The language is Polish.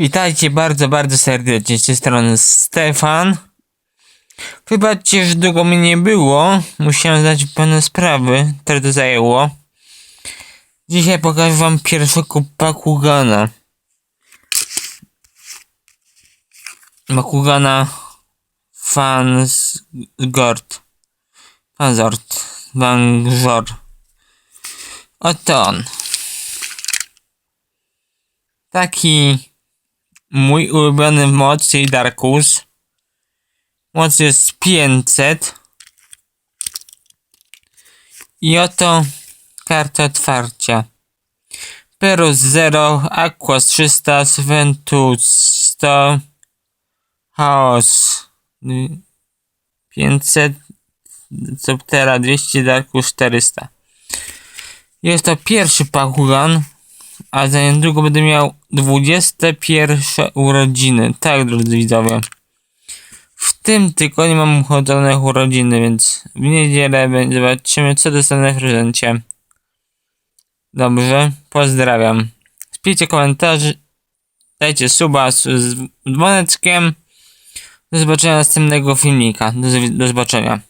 Witajcie bardzo, bardzo serdecznie z tej strony Stefan. Wybaczcie, że długo mnie nie było. Musiałem zdać pewne sprawy, które to zajęło. Dzisiaj pokażę wam pierwszego Bakugana. Bakugana Fansgord. Fanzord. Vangor. Oto on. Taki mój ulubiony moc, czyli Darkus. Moc jest 500. I oto karta otwarcia. Perus 0, Aquas 300, Sventus 100, Chaos y, 500, Subtera 200, Darkus 400. Jest to pierwszy Bakugan, a za niedługo będę miał 21 urodziny. Tak, drodzy widzowie. W tym tygodniu mam uchodzone urodziny, więc w niedzielę zobaczymy, co dostanę w prezencie. Dobrze, pozdrawiam. Spiszcie komentarzy, dajcie suba z, z dzwoneczkiem. Do zobaczenia następnego filmika. Do, do zobaczenia.